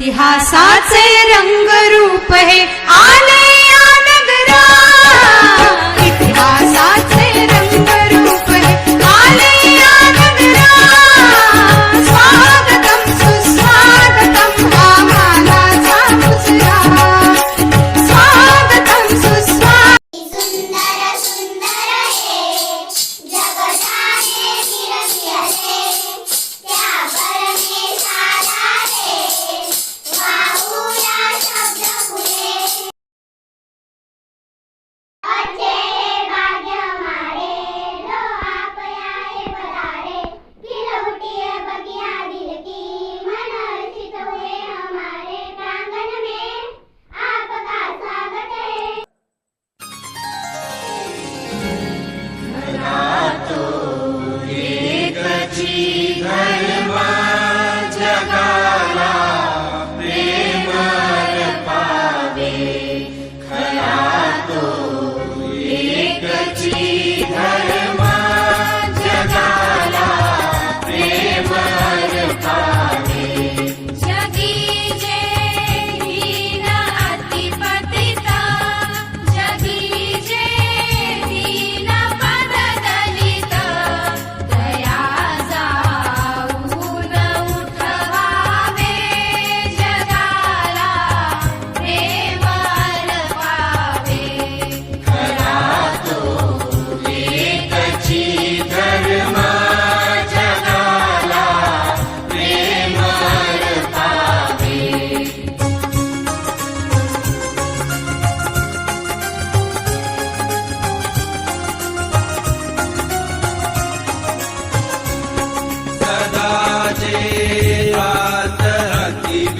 इतिहासाचे रंगरूप हे आले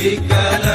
దిగ్గల